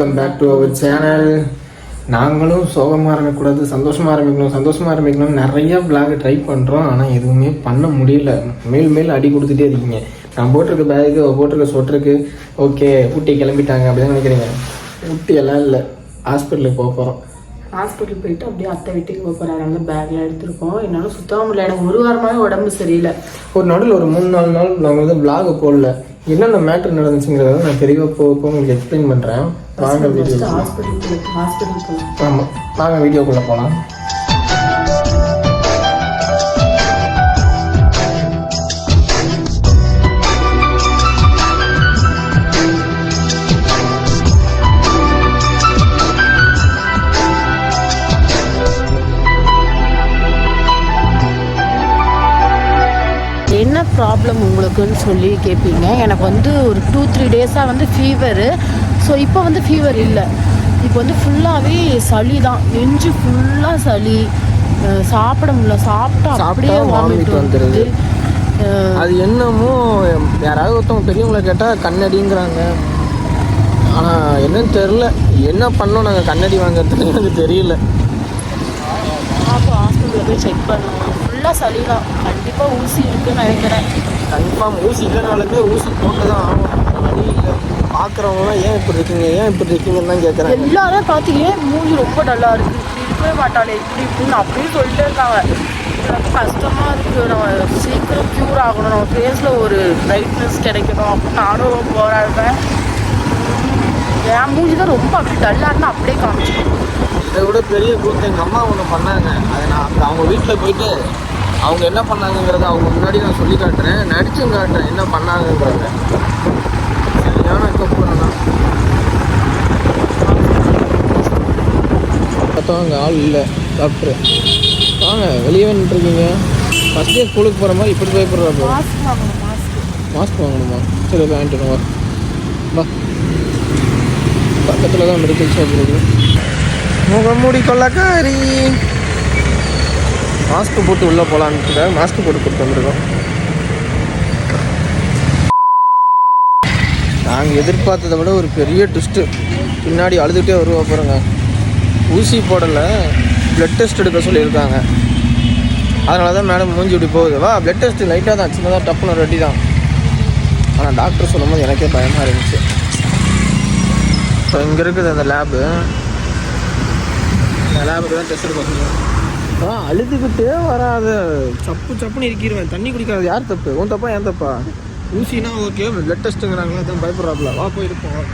Welcome back to our channel நாங்களும் சோகமாக இருக்கக்கூடாது சந்தோஷமாக ஆரம்பிக்கணும் சந்தோஷமாக ஆரம்பிக்கணும் நிறைய vlog ட்ரை பண்ணுறோம் ஆனால் எதுவுமே பண்ண முடியல. மேல் மேல் அடி கொடுத்துட்டே இருக்கீங்க. நான் போட்டிருக்க பேக்கு போட்டிருக்க சொட்டருக்கு ஓகே ஊட்டி கிளம்பிட்டாங்க அப்படின்னு நினைக்கிறீங்க. ஊட்டி எல்லாம் இல்லை. ஹாஸ்பிட்டலுக்கு போக போகிறோம் ஹாஸ்பிட்டல் போயிட்டு அப்படியே அத்தை வீட்டுக்கு போக போகிறேன் அதனால பேக்லாம் எடுத்திருக்கோம். என்னால் சுத்தமாக முடியல. எனக்கு ஒரு வாரமாகவே உடம்பு சரியில்லை. ஒரு நடுவில் ஒரு மூணு நாலு நாள் நாங்கள் வந்து vlog போடல. என்னென்ன மேட்ரு நடந்துச்சுங்கிறத நான் தெளிவாக போக போக உங்களுக்கு எக்ஸ்பிளைன் பண்ணுறேன் வாங்க வீடியோ ஆமாம் வாங்க வீடியோக்குள்ளே போகலாம் ப்ராப்ளம் உங்களுக்குன்னு சொல்லி கேட்பீங்க எனக்கு வந்து ஒரு டூ த்ரீ டேஸாக வந்து ஃபீவரு ஸோ இப்போ வந்து ஃபீவர் இல்லை. இப்போ வந்து ஃபுல்லாகவே சளி தான். நெஞ்சு ஃபுல்லாக சளி. சாப்பிட முடியல. சாப்பிட்டா அப்படியே வாமிட். வந்துடுது அது என்னமோ யாராவது ஒருத்தவங்க பெரியவங்களை கேட்டால் கண்ணடிங்கிறாங்க. ஆனால் என்னன்னு தெரில என்ன பண்ணோம் நாங்கள் கண்ணடி வாங்குறதுன்னு எனக்கு தெரியல. ஹாஸ்பிட்டலில் போய் செக் பண்ணணும் ஃபுல்லாக சளி தான். கண்டிப்பாக ஊசி இருக்குன்னு நினைக்கிறேன். கன்ஃபார்ம் ஊசி இல்லைனாலுமே ஊசி போட்டு தான் ஆகணும் வழி இல்லை. பார்க்குறவங்களாம் ஏன் இப்படி இருக்கீங்க? ஏன் இப்படி இருக்கீங்கன்னு தான் கேட்குறாங்க எல்லாரும் பார்த்தீங்க மூஞ்சி ரொம்ப டல்லாக இருக்கு? இப்படி இருக்கவே மாட்டாளே. இப்படி இப்படின்னு அப்படியே சொல்லிட்டே இருக்காங்க. எனக்கு கஷ்டமா இருக்கு. நம்ம சீக்கிரம் க்யூர் ஆகணும். நம்ம ஃபேஸில் ஒரு பிரைட்னஸ் கிடைக்கணும் அப்போ நானும் போராடுறேன் என் மூஞ்சி தான் ரொம்ப அப்படி இருந்தால் அப்படியே காமிச்சிடும். இதை விட பெரிய கூத்து எங்கள் அம்மா ஒன்று பண்ணாங்க. அதை நான் அவங்க வீட்டில் போயிட்டு அவங்க என்ன பண்ணாங்கங்கிறத அவங்க முன்னாடி நான் சொல்லி காட்டுறேன். நடிச்சும் காட்டுறேன். என்ன பண்ணாங்கங்கிறத. சரியான கப்புறம் தான். பார்த்தவங்க ஆள் இல்லை. டாக்டர் வாங்க வெளியே வந்துட்டுருக்கீங்க. ஃபஸ்ட் டே ஸ்கூலுக்கு போகிற மாதிரி இப்படி மாஸ்க் வாங்கணும் மாஸ்க் மாஸ்க் வாங்கணுமா? சரி போய் வாங்கிட்டு வா. வா. பக்கத்தில் தான் மெடிக்கல் ஷாப் இருக்கு. முகமூடி கொள்ளக்காரி. மாஸ்க் போட்டு உள்ளே போகலான்ட்டு மாஸ்க் போட்டு கொடுத்து வந்துருக்கோம். நாங்கள் எதிர்பார்த்ததை விட ஒரு பெரிய ட்விஸ்ட்டு பின்னாடி அழுதுகிட்டே வருவா பாருங்க. ஊசி போடலை ப்ளட் டெஸ்ட் எடுக்க சொல்லியிருக்காங்க. அதனால தான் மேடம் மூஞ்சி இப்படி போகுது. வா ப்ளட் டெஸ்ட் லைட்டாக தான் சின்னதாக டப்புன்னு ரெடி தான். ஆனால் டாக்டர் சொல்லும்போது எனக்கே பயமாக இருந்துச்சு. இப்போ இங்கே இருக்குது அந்த லேபு அந்த லேபுக்கு தான் டெஸ்ட் எடுக்க சொல்லுவேன் ஆ அழுதுகிட்டே வராத. சப்பு சப்புன்னு இருக்கிடுவேன் தண்ணி குடிக்காது யார் தப்பு? உன் தப்பா ஏன் தப்பா? ஊசினா ஓகே பிளட் டெஸ்ட்டுங்கிறாங்களா அதான் பயப்படுறாப்ல. வா போய் இருப்போம்.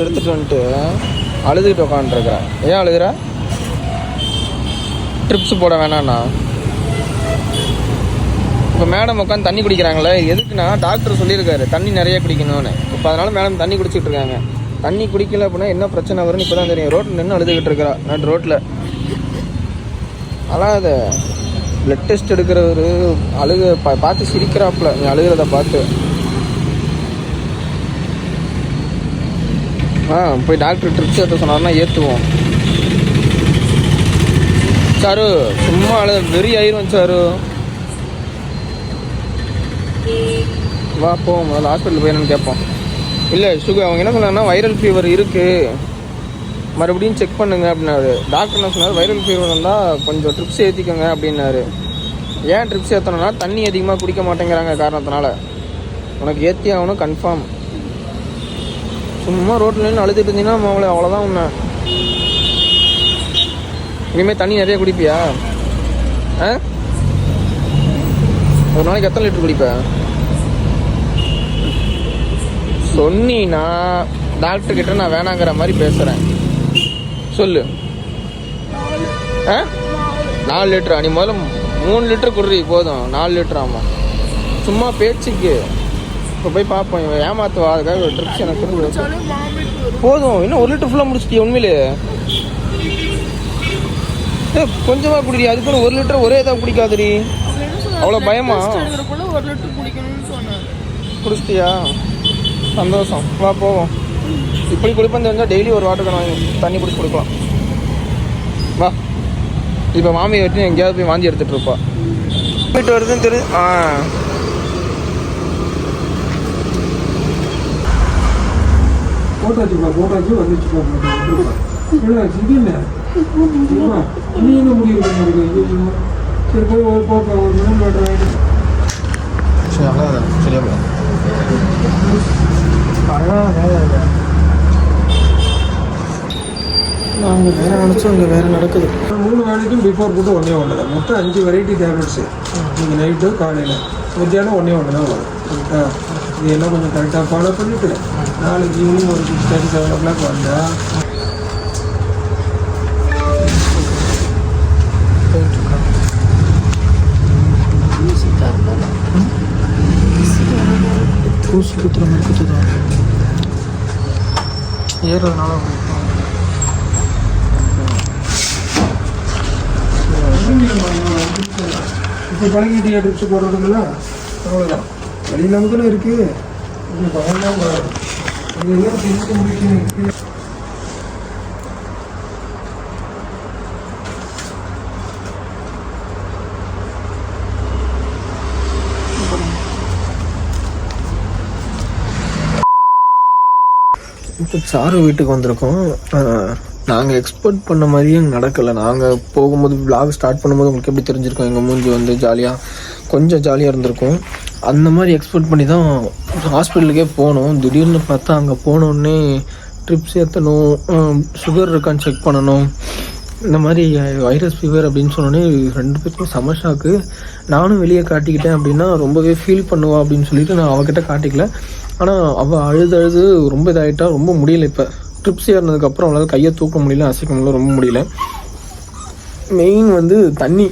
எடுத்துட்டு வந்துட்டு அழுதுகிட்டு உட்காந்துருக்குறேன் ஏன் அழுகிற? ட்ரிப்ஸ் போட வேணாண்ணா இப்போ மேடம் உட்காந்து தண்ணி குடிக்கிறாங்களே எதுக்குன்னா டாக்டர் சொல்லியிருக்காரு தண்ணி நிறைய குடிக்கணும்னு. இப்போ அதனால் மேடம் தண்ணி குடிச்சிட்டு இருக்காங்க. தண்ணி குடிக்கல அப்படின்னா என்ன பிரச்சனை வரும்னு இப்போ தான் தெரியும் ரோட்டில் நின்று அழுதுகிட்டு இருக்கிறா நான் ரோட்டில் அழாத பிளட் டெஸ்ட் எடுக்கிறவர் அழுக பா பார்த்து சிரிக்கிறாப்புல. நீ அழுகிறத பார்த்து. ஆ போய் டாக்டர் ட்ரிப்ஸ் ஏற்ற சொன்னார்னா ஏற்றுவோம் சாரு சும்மா அழு வெறி ஆயிரும் சாரு. வா போவோம் முதல்ல ஹாஸ்பிட்டல் போய் கேட்போம். இல்லை சுகர் அவங்க என்ன சொன்னாங்கன்னா வைரல் ஃபீவர் இருக்குது மறுபடியும் செக் பண்ணுங்க அப்படின்னாரு. டாக்டர் என்ன சொன்னார் வைரல் ஃபீவர் இருந்தால் கொஞ்சம் ட்ரிப்ஸ் ஏற்றிக்கோங்க அப்படின்னாரு. ஏன் ட்ரிப்ஸ் ஏற்றணும்னா தண்ணி அதிகமாக குடிக்க மாட்டேங்கிறாங்க காரணத்தினால. உனக்கு ஏற்றி ஆகணும் கன்ஃபார்ம் சும்மா ரோட்டில் நின்று அழுதுட்டு இருந்தீங்கன்னா அவங்கள அவ்வளோதான் உண்மை. இனிமேல் தண்ணி நிறைய குடிப்பியா? ஆ? ஒரு நாளைக்கு எத்தனை லிட்டர் குடிப்ப? சொன்னீன்னா டாக்டர் கிட்ட நான் வேணாங்கிற மாதிரி பேசுகிறேன் சொல்லு. ஆ? நாலு லிட்டரா? நீ முதல்ல மூணு லிட்டர் குடுறீ போதும். நாலு லிட்டர் ஆமாம் சும்மா பேச்சுக்கு. இப்போ போய் பார்ப்போம். இவன் ஏமாத்துவா? அதுக்காக ஒரு ட்ரிப்ஸ் எனக்கு கொடுத்து போதும். இன்னும் ஒரு லிட்டர் ஃபுல்லாக முடிச்சிட்டியா உண்மையிலே. ஏய், கொஞ்சமா குடிடி. அதுக்கு ஒரு லிட்டர் ஒரே இதாக குடிக்காதடி. அவ்வளோ பயமா? குடிச்சிட்டியா? சந்தோஷம். வா போவோம். இப்படி குளிப்பம் தெரிஞ்சால் டெய்லி ஒரு வாட்டர் வாங்கி தண்ணி பிடிச்சி கொடுக்கலாம். வா. இப்போ மாமி வரைக்கும் எங்கேயாவது போய் வாந்தி எடுத்துட்டு இருப்பா. போயிட்டு வருதுன்னு தெரியும் ஆ. போட்டாச்சுப்பா போட்டாச்சு வந்துச்சுப்பா போட்டாச்சு இல்லை இல்லைம்மா நீ என்ன முடிவு பண்ணுறீங்க சரி போய் ஒரு போப்பா ஒரு மினல் வாட்டர் வாங்கிட்டு. சரி அவ்வளோதான் சரியா போலாம் நாங்கள் வேற நினச்சோம் இங்கே வேற நடக்குது. மூணு வேலைக்கும் பிஃபோர் ஃபுட்டு ஒன்றே ஒன்று தான் மொத்தம் அஞ்சு வெரைட்டி டேப்லெட்ஸு நீங்கள் நைட்டு காலையில். மத்தியானம் ஒன்றே ஒன்று தான் வரும். கரெக்டாக இது கொஞ்சம் கரெக்டாக ஃபாலோ பண்ணிவிட்டு நாளைக்கு ஈவினிங் ஒரு six thirty seven o'clock வந்தால் ஊசி குத்துற மாதிரி குத்துதான் ஏறுறதுனால இப்போ பழகிட்டியா ட்ரிப்ஸ் போடுறதுங்களா அவ்வளோதான் வழி நமக்குன்னு இருக்குது இது பயம்தான் வரும். இது எல்லாம் தெரிஞ்சு முடிக்கணும் இப்போ சாரு வீட்டுக்கு வந்திருக்கோம். நாங்கள் எக்ஸ்பெக்ட் பண்ண மாதிரியே நடக்கலை. நாங்கள் போகும்போது விளாக் ஸ்டார்ட் பண்ணும்போது உங்களுக்கு எப்படி தெரிஞ்சிருக்கோம்? எங்கள் மூஞ்சி வந்து ஜாலியாக கொஞ்சம் ஜாலியாக இருந்திருக்கும். அந்த மாதிரி எக்ஸ்பெக்ட் பண்ணி தான் ஹாஸ்பிட்டலுக்கே போனோம். திடீர்னு பார்த்தா அங்கே போனோடனே ட்ரிப்ஸ் ஏற்றணும் சுகர் இருக்கான்னு செக் பண்ணணும். இந்த மாதிரி வைரஸ் ஃபீவர் அப்படின்னு சொன்னோடனே ரெண்டு பேருக்கும் செம ஷாக்கு நானும் வெளியே காட்டிக்கிட்டேன் அப்படின்னா ரொம்பவே ஃபீல் பண்ணுவா அப்படின்னு சொல்லிட்டு நான் அவகிட்ட காட்டிக்கல. ஆனால் அவள் அழுது அழுது ரொம்ப இதாகிட்டா ரொம்ப முடியல இப்போ. ட்ரிப்ஸ் ஏறினதுக்கப்புறம் அவங்களால கையை தூக்க முடியல அசைக்க முடியல ரொம்ப முடியல. மெயின் வந்து தண்ணி.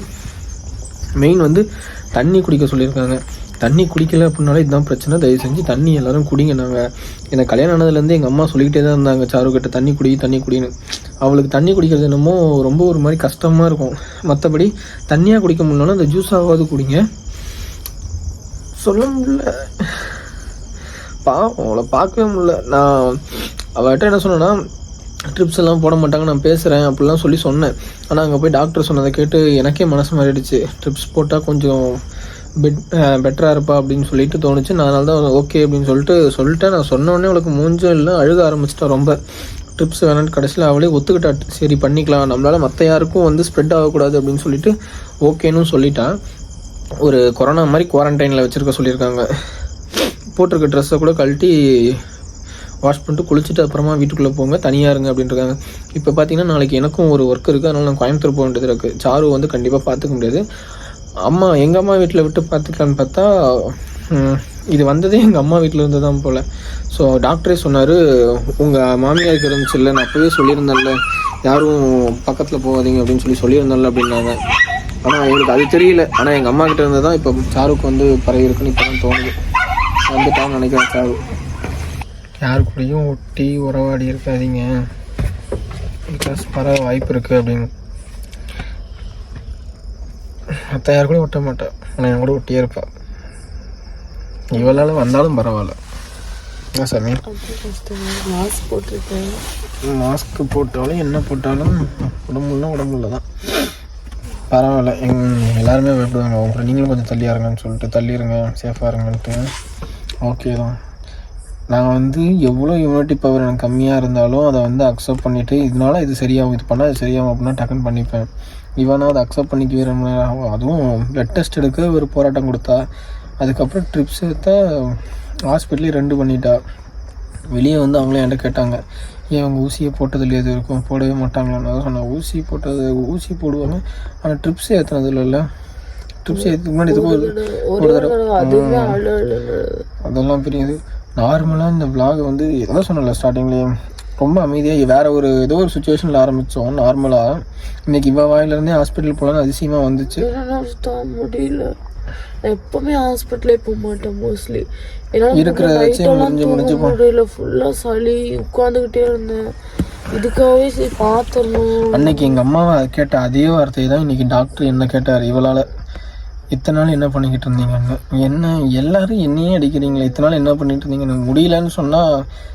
மெயின் வந்து தண்ணி குடிக்க சொல்லியிருக்காங்க. தண்ணி குடிக்கல அப்படின்னாலே இதுதான் பிரச்சனை. தயவு செஞ்சு தண்ணி எல்லோரும் குடிங்க நாங்கள் எனக்கு கல்யாணம் ஆனதுலேருந்து எங்கள் அம்மா சொல்லிக்கிட்டே தான் இருந்தாங்க சாரு கிட்ட தண்ணி குடி தண்ணி குடின்னு. அவளுக்கு தண்ணி குடிக்கிறது என்னமோ ரொம்ப ஒரு மாதிரி கஷ்டமாக இருக்கும். மற்றபடி தண்ணியாக குடிக்க முடியலன்னா அந்த ஜூஸ் ஆகாது குடிங்க. சொல்ல முடியல. பாவம் அவளை பார்க்கவே முடியல. நான் அவர்கிட்ட என்ன சொன்னேன்னா ட்ரிப்ஸ் எல்லாம் போட மாட்டாங்க நான் பேசுகிறேன் அப்படிலாம் சொல்லி சொன்னேன். ஆனால் அங்கே போய் டாக்டர் சொன்னதை கேட்டு எனக்கே மனசு மாறிடுச்சு. ட்ரிப்ஸ் போட்டால் கொஞ்சம் பெட் பெட்டராக இருப்பா அப்படின்னு சொல்லிட்டு தோணுச்சு. நான் அதனால தான் ஓகே அப்படின்னு சொல்லிட்டு சொல்லிட்டேன். நான் சொன்னோடனே அவளுக்கு மூஞ்சும் இல்லை அழுக ஆரம்பிச்சிட்டா ரொம்ப. ட்ரிப்ஸ் வேணான்னு கடைசியில் அவளே ஒத்துக்கிட்டா. சரி பண்ணிக்கலாம். நம்மளால் மற்ற யாருக்கும் வந்து ஸ்ப்ரெட் ஆகக்கூடாது அப்படின்னு சொல்லிட்டு ஓகேன்னு சொல்லிட்டான் ஒரு கொரோனா மாதிரி குவாரண்டைனில் வச்சுருக்க சொல்லியிருக்காங்க. போட்டிருக்க ட்ரெஸ்ஸை கூட கழட்டி வாஷ் பண்ணிட்டு குளிச்சுட்டு அப்புறமா வீட்டுக்குள்ளே போங்க தனியாக இருங்க அப்படின்றாங்க. இப்போ பார்த்தீங்கன்னா நாளைக்கு எனக்கும் ஒரு ஒர்க் இருக்குது அதனால் நான் கோயம்புத்தூர் போக வேண்டியது இருக்குது சாரு வந்து கண்டிப்பாக பார்த்துக்க முடியாது. அம்மா எங்கள் அம்மா வீட்டில் விட்டு பார்த்துக்கலான்னு பார்த்தா இது வந்ததே எங்கள் அம்மா வீட்டில் இருந்து தான் போல் ஸோ டாக்டரே சொன்னார் உங்கள் மாமியாருக்கு இருந்துச்சு இல்லை நான் அப்போவே சொல்லியிருந்தேன்ல. யாரும் பக்கத்தில் போகாதீங்க அப்படின்னு சொல்லி சொல்லியிருந்தேன்ல அப்படின்னாங்க. ஆனால் எங்களுக்கு அது தெரியல. ஆனால் எங்கள் அம்மா கிட்ட இருந்து தான் இப்போ சாருக்கு வந்து பரவி இருக்குன்னு இப்போ தான் தோணுது. வந்துட்டான்னு நினைக்கிறேன் சாரு. யாரு கூடயும் ஒட்டி உறவாடி இருக்காதீங்க. பிகாஸ் பரவ வாய்ப்பு இருக்குது அப்படின்னு. மற்ற யார் கூட ஒட்ட மாட்டேன் ஆனால் என் கூட ஒட்டியே இருப்பா. இவளால் வந்தாலும் பரவாயில்ல. என்ன சாமி? மாஸ்க் போட்டிருக்கேன். மாஸ்க் போட்டாலும் என்ன போட்டாலும் உடம்புல உடம்புல தான். பரவாயில்ல. எங் எல்லாருமே பயப்படுவாங்க. அப்புறம் நீங்களும் கொஞ்சம் தள்ளி இருங்கன்னு சொல்லிட்டு தள்ளி இருங்க சேஃபாக இருங்கன்ட்டு. ஓகே தான். நான் வந்து எவ்வளோ இம்யூனிட்டி பவர் எனக்கு கம்மியாக இருந்தாலும் அதை வந்து அக்செப்ட் பண்ணிவிட்டு இதனால இது சரியாகும் இது பண்ணால் இது சரியாகும் அப்படின்னா டக்குன்னு பண்ணிப்பேன். இவனா அதை அக்செப்ட் பண்ணிக்கவே ரொம்ப நேரம் அதுவும் பிளட் டெஸ்ட் எடுக்க ஒரு போராட்டம் கொடுத்தா அதுக்கப்புறம் ட்ரிப்ஸ் எடுத்தா ஹாஸ்பிட்டலே ரெண்டு பண்ணிட்டா. வெளியே வந்து அவங்களே என்கிட்ட கேட்டாங்க ஏன் அவங்க ஊசியை போட்டதில் எது இருக்கும்? போடவே மாட்டாங்களான்னு சொன்னேன் ஊசி போட்டது ஊசி போடுவாங்க ஆனால் ட்ரிப்ஸ் ஏற்றுனது இல்லைல்ல ட்ரிப்ஸ் ஏற்றுக்கு முன்னாடி ஒரு தடவை. அதெல்லாம் பெரிய இது நார்மலாக இந்த vlog வந்து எதாவது சொன்னல ஸ்டார்டிங்லேயே ரொம்ப அமைதியாக வேற ஒரு ஏதோ ஒரு சுச்சுவேஷனில் ஆரம்பித்தோம் நார்மலாக இன்னைக்கு இவ வாயிலிருந்தே ஹாஸ்பிட்டல் போகலான்னு அதிசயமாக வந்துச்சு. முடியல. நான் எப்பவுமே ஹாஸ்பிட்டலே போக மாட்டேன் மோஸ்ட்லி வச்சு நைட்டெல்லாம் முடிஞ்சு முடிஞ்சு. முடியல. ஃபுல்லாக சளி உட்காந்துக்கிட்டே இருந்தேன். இதுக்காகவே சரி பார்த்துடணும் அன்னைக்கு எங்கள் அம்மாவை கேட்ட அதே வார்த்தை தான் இன்னைக்கு டாக்டர் என்ன கேட்டார் இவளால். இத்தனை நாள் என்ன பண்ணிக்கிட்டு இருந்தீங்கன்னு? என்ன எல்லாரும் என்னையே அடிக்கிறீங்களே இத்தனை நாள் என்ன பண்ணிட்டு இருந்தீங்க எனக்கு முடியலன்னு சொன்னால்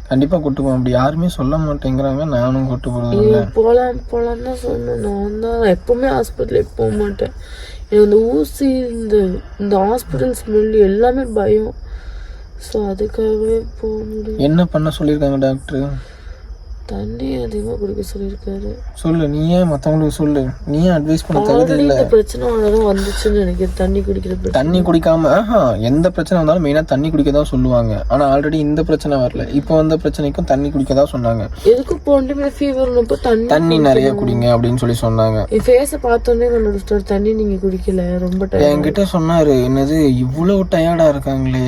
கண்டிப்பாக கூட்டு போவோம் அப்படி யாருமே சொல்ல மாட்டேங்கிறாங்க நானும் கூட்டு போகிறது இல்லை போகலாம் போகலான்னு தான் சொன்னேன். நான் தான் எப்போவுமே ஹாஸ்பிட்டலுக்கு போக மாட்டேன். எனக்கு இந்த ஊசி இந்த இந்த ஹாஸ்பிட்டல் ஸ்மெல் எல்லாமே பயம். ஸோ அதுக்காகவே போக முடியும் என்ன பண்ண சொல்லியிருக்காங்க டாக்டர் தண்ணி அதிகமாக குடிக்க சொல்லியிருக்காரு. சொல்லு நீ ஏன் மற்றவங்களுக்கு சொல்லு? நீ ஏன் அட்வைஸ் பண்ண தகுதி இல்லை? இந்த பிரச்சனை அவ்வளோதான் வந்துச்சுன்னு நினைக்கிறேன். தண்ணி குடிக்கிற தண்ணி குடிக்காம ஆஹா, எந்த பிரச்சனை வந்தாலும் மெயினாக தண்ணி குடிக்க தான் சொல்லுவாங்க. ஆனால் ஆல்ரெடி இந்த பிரச்சனை வரல. இப்போ வந்த பிரச்சனைக்கும் தண்ணி குடிக்க தான் சொன்னாங்க. எதுக்கு போன்ட்டுமே ஃபீவர் தண்ணி தண்ணி நிறைய குடிங்க அப்படின்னு சொல்லி சொன்னாங்க. என் ஃபேஸை பார்த்தோன்னே கண்டுபிடிச்சிட்டாரு தண்ணி நீங்கள் குடிக்கல ரொம்ப என்கிட்ட சொன்னாரு என்னது இவ்வளோ டயர்டா இருக்காங்களே.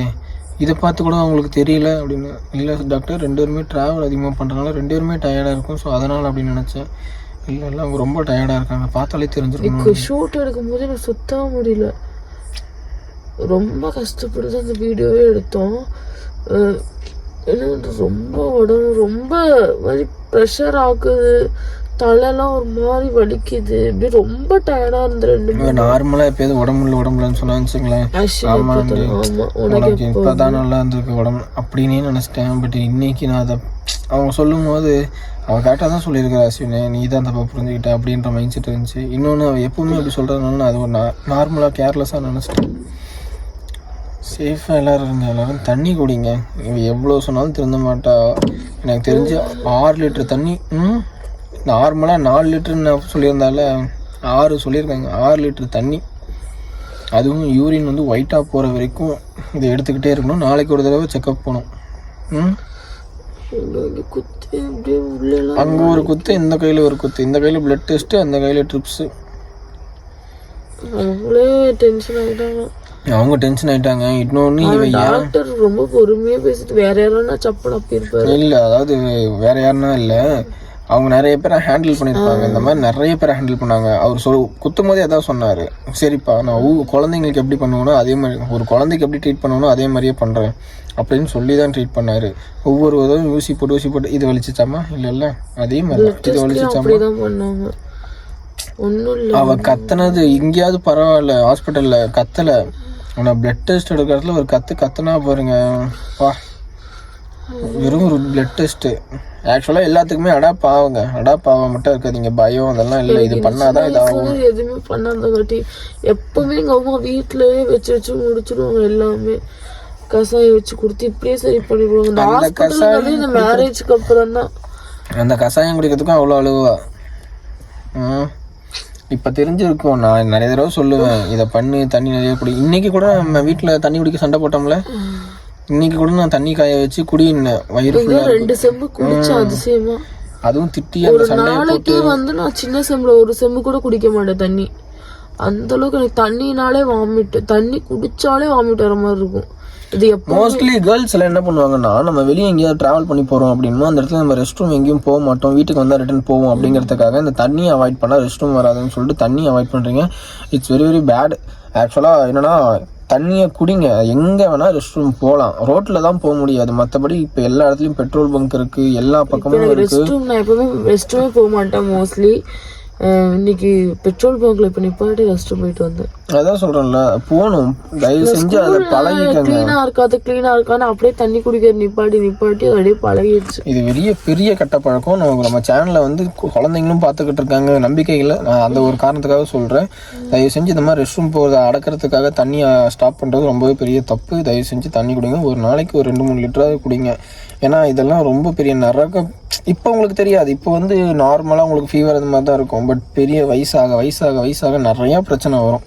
இதை பார்த்து கூட அவங்களுக்கு தெரியல அப்படின்னு. இல்லை டாக்டர் ரெண்டு பேருமே ட்ராவல் அதிகமாக பண்ணுறதுனால ரெண்டு பேருமே டயர்டாக இருக்கும். ஸோ அதனால் அப்படின்னு நினச்சேன். இல்லை இல்லை அவங்க ரொம்ப டயர்டாக இருக்காங்க. பார்த்தாலே தெரிஞ்சிருக்கும். ஷூட் எடுக்கும் போது எனக்கு சுத்தமாக முடியல. ரொம்ப கஷ்டப்பட்டு அந்த வீடியோவே எடுத்தோம். ரொம்ப உடம்பு ரொம்ப மாதிரி ப்ரெஷர் ஆகுது தலைலாம் ஒரு மாதிரி வலிக்குது. இப்படி ரொம்ப டயர்டாக இருந்து ரெண்டு மூணு நார்மலாக எப்போயாவது உடம்புல உடம்புலன்னு சொன்னா வச்சுங்களேன் ஆக்சுவலி ஆமா ஆண்டி. ஆமா உனக்கு உனக்கு இப்போ தான் நல்லா இருந்திருக்கு உடம்பு. அப்படின்னே நினச்சிட்டேன். பட் இன்னைக்கு நான் அதை அவங்க சொல்லும் போது அவள் கரெக்டாக தான் சொல்லியிருக்கிறா அஸ்வினே. நீ தான் தப்பா புரிஞ்சுக்கிட்ட அப்படின்ற மைண்ட் செட் இருந்துச்சு. இன்னொன்று அவள் எப்பவுமே அப்படி சொல்கிறதுனால நான் அது ஒரு நார்மலாக கேர்லெஸ்ஸாக நினச்சிட்டேன். சேஃபாக எல்லோரும் இருங்க எல்லோரும் தண்ணி குடிங்க. இவ எவ்வளோ சொன்னாலும் திருந்த மாட்டா. எனக்கு தெரிஞ்சு ஆறு லிட்டர் தண்ணி ம்? நார்மலாக நாலு லிட்டர்னு நான் சொல்லியிருந்தால ஆறு சொல்லியிருக்காங்க. ஆறு லிட்டர் தண்ணி. அதுவும் யூரின் வந்து ஒயிட்டாக போகிற வரைக்கும் இதை எடுத்துக்கிட்டே இருக்கணும். நாளைக்கு ஒரு தடவை செக்கப் போகணும். அங்கே ஒரு குத்து இந்த கையில் ஒரு குத்து. இந்த கையில் பிளட் டெஸ்ட்டு அந்த கையில் ட்ரிப்ஸு அவங்களே டென்ஷன் ஆகிட்டாங்க அவங்க டென்ஷன் ஆயிட்டாங்க. இன்னொன்று இவ ஏன் டாக்டர் ரொம்ப பொறுமையா பேசிட்டு வேற யாரானா சப்பல் அப்பி இருப்பாரு. இல்லை அதாவது வேற யாருன்னா இல்லை. அவங்க நிறைய பேரை ஹேண்டில் பண்ணியிருப்பாங்க. இந்த மாதிரி நிறைய பேரை ஹேண்டில் பண்ணாங்க. அவர் சொல் குத்தும் போதே அதான் சொன்னார். சரிப்பா நான் குழந்தைங்களுக்கு எப்படி பண்ணுவேனோ அதே மாதிரி ஒரு குழந்தைக்கு எப்படி ட்ரீட் பண்ணுவேனோ அதே மாதிரியே பண்ணுறேன் அப்படின்னு சொல்லி தான் ட்ரீட் பண்ணார். ஒவ்வொரு உதவும் ஊசி போட்டு ஊசி போட்டு இது வலிச்சிச்சாமா? இல்லை இல்லை. அதே மாதிரி. இது வலிச்சிச்சாமா? அவ கத்துனது எங்கேயாவது பரவாயில்ல. ஹாஸ்பிட்டல்ல கத்தல. ஆனா பிளட் டெஸ்ட் எடுக்கிறதுல ஒரு கத்து கத்துனா பாருங்க. பா வெறும் ஒரு பிளட் டெஸ்ட் ஆக்சுவலாக எல்லாத்துக்குமே அடாப் ஆகுங்க. அடாப் ஆக மட்டும் இருக்காதீங்க. பயம் அதெல்லாம் இல்லை. இது பண்ணாதான் இதாகும். எதுவுமே பண்ணாதங்காட்டி எப்பவுமே எங்க அம்மா வீட்லயே வச்சு வச்சு முடிச்சிடுவாங்க எல்லாமே. கசாயம் வச்சு கொடுத்து இப்படியே சரி பண்ணிடுவாங்க. இந்த ஹாஸ்பிட்டல் இந்த மேரேஜ்க்கு அப்புறம் தான். அந்த கஷாயம் குடிக்கிறதுக்கும் அவ்வளோ அழுவா. இப்போ தெரிஞ்சிருக்கும். நான் நிறைய தடவை சொல்லுவேன். இதை பண்ணு தண்ணி நிறைய குடி. இன்னைக்கு கூட நம்ம வீட்டில் தண்ணி குடிக்க சண்டை போட்டோம்ல? இன்னைக்கு கூட நான் தண்ணி காய வச்சு குடின்னேன் வயிறு ஃபுல்லாக ரெண்டு செம்பு குடிச்சேன் அதிசயமா. அதுவும் திட்டி அந்த சண்டையை நாளைக்கே வந்து நான் சின்ன செம்புல ஒரு செம்பு கூட குடிக்க மாட்டேன் தண்ணி. அந்த அளவுக்கு எனக்கு தண்ணினாலே வாமிட் தண்ணி குடிச்சாலே வாமிட் வர மாதிரி இருக்கும். இது எப்போ மோஸ்ட்லி கேர்ள்ஸ் எல்லாம் என்ன பண்ணுவாங்கன்னா நம்ம வெளியே எங்கேயாவது ட்ராவல் பண்ணி போகிறோம் அப்படின்னா அந்த இடத்துல நம்ம ரெஸ்ட் ரூம் எங்கேயும் போக மாட்டோம். வீட்டுக்கு வந்தால் ரிட்டர்ன் போவோம் அப்படிங்கிறதுக்காக இந்த தண்ணியை அவாய்ட் பண்ணால் ரெஸ்ட் ரூம் வராதுன்னு சொல்லிட்டு தண்ணி அவாய்ட் பண்ணுறீங்க இட்ஸ் வெரி வெரி பேட் ஆக்சுவலாக என்னன்னா தண்ணியை குடிங்க. எங்கே வேணால் ரெஸ்ட் ரூம் போகலாம் ரோட்டில் தான் போக முடியாது. மற்றபடி இப்போ எல்லா இடத்துலையும் பெட்ரோல் பங்க் இருக்குது எல்லா பக்கமும் இருக்குது ரெஸ்ட் ரூம் நான் எப்பவுமே ரெஸ்ட் ரூமே போக மாட்டேன் மோஸ்ட்லி இன்னைக்கு பெட்ரோல் பங்க்ல இப்போ நிப்பாட்டி ரெஸ்ட் ரூம் போயிட்டு வந்தேன். அதான் சொல்கிறேன்ல போகணும். தயவு செஞ்சு அதை பழகிக்கங்க. க்ளீனா இருக்காது க்ளீனா இருக்கான்னு அப்படியே தண்ணி குடிக்கிற நிப்பாட்டி நிப்பாட்டி அது அப்படியே பழகிடுச்சு. இது பெரிய பெரிய கெட்ட பழக்கம். நமக்கு நம்ம சேனலில் வந்து குழந்தைங்களும் பார்த்துக்கிட்டு இருக்காங்க நம்பிக்கை இல்லை. நான் அந்த ஒரு காரணத்துக்காக சொல்கிறேன் தயவு செஞ்சு இந்த மாதிரி ரெஸ்ட் ரூம் போகிறத அடக்கிறதுக்காக தண்ணியை ஸ்டாப் பண்ணுறது ரொம்பவே பெரிய தப்பு. தயவு செஞ்சு தண்ணி குடிங்க. ஒரு நாளைக்கு ஒரு ரெண்டு மூணு லிட்டராவது குடிங்க. ஏன்னா இதெல்லாம் ரொம்ப பெரிய நரக இப்போ உங்களுக்கு தெரியாது. இப்போ வந்து நார்மலாக உங்களுக்கு ஃபீவர் அந்த மாதிரி தான் இருக்கும். பட் பெரிய வயசாக வயசாக வயசாக நிறையா பிரச்சனை வரும்.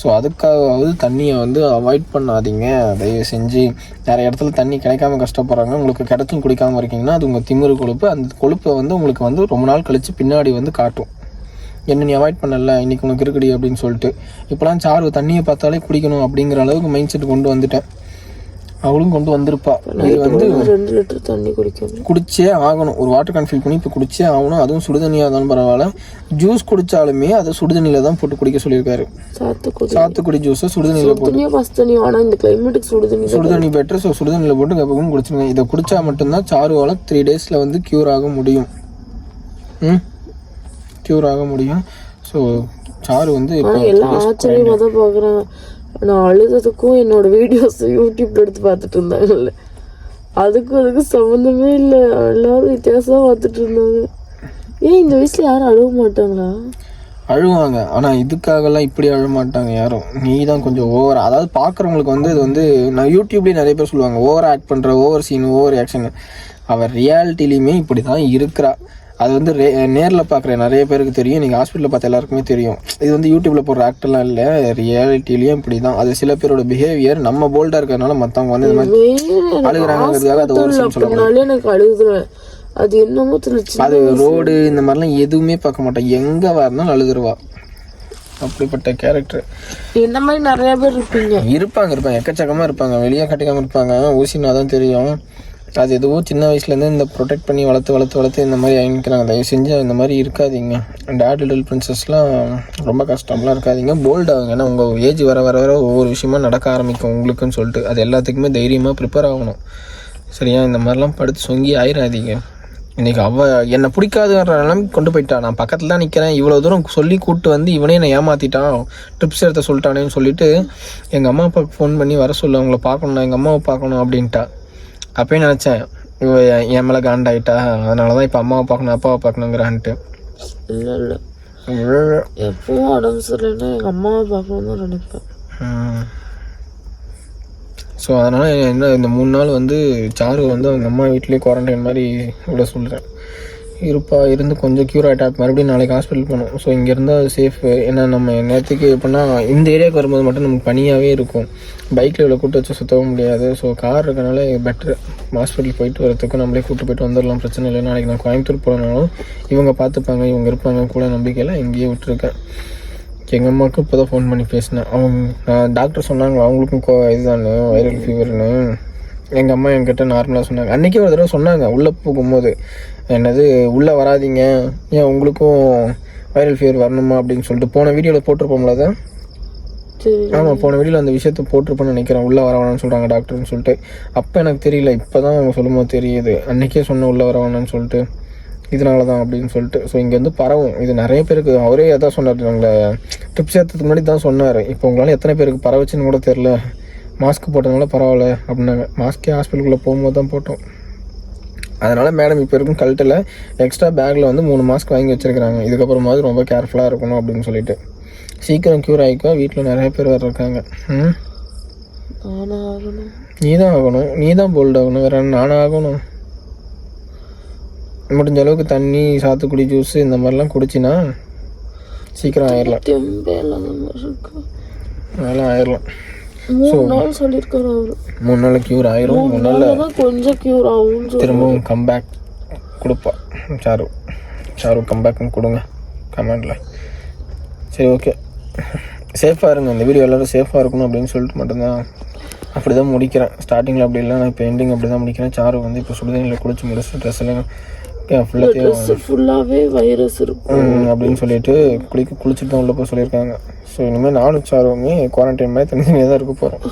ஸோ அதுக்காகவாவது தண்ணியை வந்து அவாய்ட் பண்ணாதீங்க. தயவு செஞ்சு நிறைய இடத்துல தண்ணி கிடைக்காம கஷ்டப்படுறாங்க உங்களுக்கு கிடைச்சும் குடிக்காம இருக்கீங்கன்னா அது உங்கள் திமிரு கொழுப்பு. அந்த கொழுப்பை வந்து உங்களுக்கு வந்து ரொம்ப நாள் கழித்து பின்னாடி வந்து காட்டும். என்ன நீ அவாய்ட் பண்ணல? இன்னைக்கு உனக்கு இருக்குடி அப்படின்னு சொல்லிட்டு. இப்போலாம் சாறு தண்ணியை பார்த்தாலே குடிக்கணும் அப்படிங்கிற அளவுக்கு மைண்ட் செட் கொண்டு வந்துட்டேன். அவளும் கொண்டு வந்திருப்பா. இது வந்து ரெண்டு லிட்டர் தண்ணி குடிக்கணும். குடிச்சே ஆகணும். ஒரு வாட்டர் கேன் ஃபில் பண்ணி இப்போ குடிச்சே ஆகணும். அதுவும் சுடுதண்ணியாக இருந்தாலும் பரவாயில்ல. ஜூஸ் குடித்தாலுமே அதை சுடுதண்ணியில் தான் போட்டு குடிக்க சொல்லியிருக்காரு. சாத்துக்குடி. சாத்துக்குடி ஜூஸை சுடுதண்ணியில் போட்டு. பஸ் தண்ணி. ஆனா இந்த கிளைமேட்டுக்கு சுடு தண்ணி தான். சுடுதண்ணி பெட்டர் ஸோ சுடுதண்ணியில் போட்டு கப்பவும் குடிச்சிருங்க. இதை குடிச்சா மட்டும்தான் சாருவால் த்ரீ டேஸில் வந்து க்யூர் ஆக முடியும். ம்? க்யூர் ஆக முடியும். ஸோ சாரு வந்து இப்போ எல்லாம் ஆச்சரியமா தான் பாக்குறாங்க. நான் அழுததுக்கும் என்னோட வீடியோஸ் யூடியூப்ல எடுத்து பார்த்துட்டு இருந்தாங்கல்ல. அதுக்கும் அதுக்கும் சம்மந்தமே இல்லை. எல்லாரும் வித்தியாசமாக பார்த்துட்டு இருந்தாங்க. ஏன் இந்த வயசுல யாரும் அழுவ மாட்டாங்களா? அழுவாங்க. ஆனால் இதுக்காகலாம் இப்படி அழ மாட்டாங்க யாரும். நீ தான் கொஞ்சம் ஓவர் அதாவது பார்க்குறவங்களுக்கு வந்து இது வந்து நான் யூடியூப்லேயே நிறைய பேர் சொல்லுவாங்க ஓவர் ஆக்ட் பண்ணுற ஓவர் சீன் ஓவர் ஆக்ஷன் அவர் ரியாலிட்டிலையுமே இப்படி தான் இருக்கிறா. அது வந்து ரே நேரில் பார்க்குற நிறைய பேருக்கு தெரியும். நீங்கள் ஹாஸ்பிட்டலில் பார்த்த எல்லாருக்குமே தெரியும். இது வந்து யூடியூப்பில் போடுற ஆக்டெல்லாம் இல்லை. ரியாலிட்டிலையும் இப்படி தான் அது சில பேரோட பிஹேவியர் நம்ம போல்டாக இருக்கிறதுனால மற்றவங்க வந்து இந்த மாதிரி அழுகுறாங்கிறதுக்காக அது ஒரு சீன் சொல்ல அப்படின்னாலே எனக்கு அது என்னமோ தெரியல அது ரோடு இந்த மாதிரிலாம் எதுவுமே பார்க்க மாட்டேன். எங்கே வரனாலும் அழுதுருவா. அப்படிப்பட்ட கேரக்டர் என்ன மாதிரி நிறைய பேர் இருப்பீங்க? இருப்பாங்க இருப்பாங்க. எக்கச்சக்கமாக இருப்பாங்க. வெளியே கட்டிக்காமல் இருப்பாங்க. ஊசினா தான் தெரியும். அது எதுவோ சின்ன வயசுலேருந்து இந்த ப்ரொடெக்ட் பண்ணி வளர்த்து வளர்த்து வளர்த்து இந்த மாதிரி ஆயிக்கிறாங்க தயவு செஞ்சு இந்த மாதிரி இருக்காதீங்க. டேட் லிட்டில் பிரின்சஸ்லாம் ரொம்ப கஷ்டம்லாம் இருக்காதிங்க. போல்ட் ஆகுங்க. ஏன்னா உங்கள் ஏஜ் வர வர வர ஒவ்வொரு விஷயமா நடக்க ஆரம்பிக்கும் உங்களுக்குன்னு சொல்லிட்டு. அது எல்லாத்துக்குமே தைரியமாக ப்ரிப்பேர் ஆகணும். சரியா? இந்த மாதிரிலாம் படுத்து சொங்கி ஆயிடாதீங்க இன்னைக்கு அவ என்னை பிடிக்காதுன்ற நிலைமைக்கு கொண்டு போயிட்டா. நான் பக்கத்தில் தான் நிற்கிறேன் இவ்வளோ தூரம் சொல்லி கூப்பிட்டு வந்து இவனே என்னை ஏமாற்றிட்டான் ட்ரிப்ஸ் எடுத்த சொல்லிட்டானேன்னு சொல்லிட்டு எங்கள் அம்மா அப்பாவுக்கு ஃபோன் பண்ணி வர சொல்லு. அவங்கள பார்க்கணும் நான் எங்கள் அம்மாவை பார்க்கணும் அப்படின்ட்டா. அப்பயே நினச்சேன் இவ என் மேலே காண்டாயிட்டா அதனால தான் இப்போ அம்மாவை பார்க்கணும் அப்பாவை பார்க்கணுங்கிறான்ட்டு. இல்ல இல்ல. எப்பவும் உடம்பு சரியில்லைன்னா எங்க அம்மாவை பார்க்கணும்னு தான் நினைப்பேன். ஸோ அதனால் என்ன இந்த மூணு நாள் வந்து சாரு வந்து அவங்க அம்மா வீட்லேயே குவாரண்டைன் மாதிரி விட சொல்கிறேன் இருப்பா இருந்து கொஞ்சம் க்யூர் ஆகிட்டா மறுபடியும் நாளைக்கு ஹாஸ்பிட்டல் போகணும். ஸோ இங்கே இருந்தால் சேஃப் ஏன்னா நம்ம நேரத்துக்கு எப்படின்னா இந்த ஏரியாவுக்கு வரும்போது மட்டும் நமக்கு பனியாகவே இருக்கும். பைக்கில் இவ்வளோ கூட்டு வச்சு சுற்றவும் முடியாது. ஸோ கார் இருக்கனால பெட்ரு ஹாஸ்பிட்டல் போயிட்டு வரதுக்கு நம்மளே கூட்டு போயிட்டு வந்துடலாம் பிரச்சனை இல்லை. நாளைக்கு நான் கோயம்புத்தூர் போகிறனாலும் இவங்க பார்த்துப்பாங்க இவங்க இருப்பாங்க. கூட நம்பிக்கையில் இங்கேயே விட்டுருக்கேன். எங்கள் அம்மாவுக்கு இப்போ தான் ஃபோன் பண்ணி பேசினேன். அவங்க நான் டாக்டர் சொன்னாங்க அவங்களுக்கும் கோ இதுதானே வைரல் ஃபீவர்னு எங்கள் அம்மா என்கிட்ட நார்மலாக சொன்னாங்க. அன்றைக்கே ஒரு தடவை சொன்னாங்க உள்ளே போகும்போது. என்னது உள்ளே வராதீங்க. ஏன் உங்களுக்கும் வைரல் ஃபீவர் வரணுமா அப்படின்னு சொல்லிட்டு. போன வீடியோவில் போட்டிருப்போம்ல அதை? ஆமாம் போன வீடியோவில் அந்த விஷயத்த போட்டிருப்பேன்னு நினைக்கிறேன். உள்ளே வர வேணாம்னு சொல்கிறாங்க டாக்டர்னு சொல்லிட்டு. அப்போ எனக்கு தெரியல இப்போ தான் அவங்க சொல்லும்போது தெரியுது. அன்றைக்கே சொன்ன உள்ளே வர வேணாம்னு சொல்லிட்டு. இதனால தான் அப்படின்னு சொல்லிட்டு. ஸோ இங்கே வந்து பரவும். இது நிறைய பேருக்கு அவரே அதான் சொன்னார் உங்களை ட்ரிப்ஸ் ஏற்றதுக்கு முன்னாடி தான் சொன்னார். இப்போ உங்களால் எத்தனை பேருக்கு பரவச்சுன்னு கூட தெரில மாஸ்க் போட்டதுனால பரவாயில்ல அப்படின்னாங்க. மாஸ்க்கே ஹாஸ்பிட்டலுக்குள்ளே போகும்போது தான் போட்டோம். அதனால் மேடம் இப்போ இருக்கும் கழட்டில் எக்ஸ்ட்ரா பேக்கில் வந்து மூணு மாஸ்க் வாங்கி வச்சுருக்காங்க இதுக்கப்புறமாவது ரொம்ப கேர்ஃபுல்லாக இருக்கணும் அப்படின்னு சொல்லிட்டு. சீக்கிரம் க்யூர் ஆகிக்கோ வீட்டில் நிறைய பேர் வேறு இருக்காங்க. நீ தான் ஆகணும். நீ தான் போல்ட் ஆகணும். வேற நானும் ஆகணும். முடிஞ்ச அளவுக்கு தண்ணி சாத்துக்குடி ஜூஸ் இந்த மாதிரிலாம் குடிச்சினா சீக்கிரம் ஆயிடலாம் அதெல்லாம் ஆயிடலாம் மூணு நாள் சொல்லியிருக்காரு அவரு. மூணு நாள் க்யூர் ஆயிரும். மூணு நாள் தான் கொஞ்சம் கியூர் சொல்லி திரும்பவும் கம்பேக் கொடுப்பா. சாரு சாரு கம்பேக்னு கொடுங்க. கமெண்டில் சரி ஓகே சேஃபாக இருங்க. இந்த வீடியோ எல்லோரும் சேஃபாக இருக்கணும் அப்படின்னு சொல்லிட்டு மட்டும்தான் அப்படி தான் முடிக்கிறேன் ஸ்டார்டிங்கில் அப்படி இல்லை நான் இப்போ எண்டிங் அப்படி தான் முடிக்கிறேன். சாரு வந்து இப்போ சுடுதண்ணியில் குளிச்சு முடிச்சு ட்ரெஸ் எல்லாம் ட்ரெஸ் ஃபுல்லாவே வைரஸ் இருக்கும். அப்படின்னு சொல்லிட்டு குளிக்க குளிச்சுட்டு தான் உள்ள போய் சொல்லியிருக்காங்க. ஸோ இனிமேல் நானும் சாருமே குவாரண்டைன் மாதிரி தனித்தனியாக தான் இருக்க போகிறோம்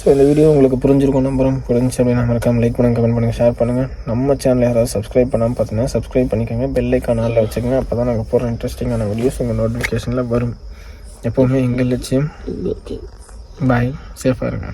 ஸோ இந்த வீடியோ உங்களுக்கு புரிஞ்சிருக்கும் நம்புறோம். புரிஞ்சு அப்படின்னா மறக்காம லைக் பண்ணுங்க கமெண்ட் பண்ணுங்கள் ஷேர் பண்ணுங்கள் நம்ம சேனல் யாராவது சப்ஸ்கிரைப் பண்ணாமல் பார்த்தீங்கன்னா சப்ஸ்கிரைப் பண்ணிக்கோங்க. பெல் ஐக்கான் ஆளில் வச்சுக்கோங்க. அப்போ தான் நாங்கள் போகிற இன்ட்ரெஸ்டிங்கான வீடியோஸ் உங்கள் நோட்டிஃபிகேஷனில் வரும். எப்போவுமே எங்கள் லட்சியம்? பாய் சேஃபாக இருங்க.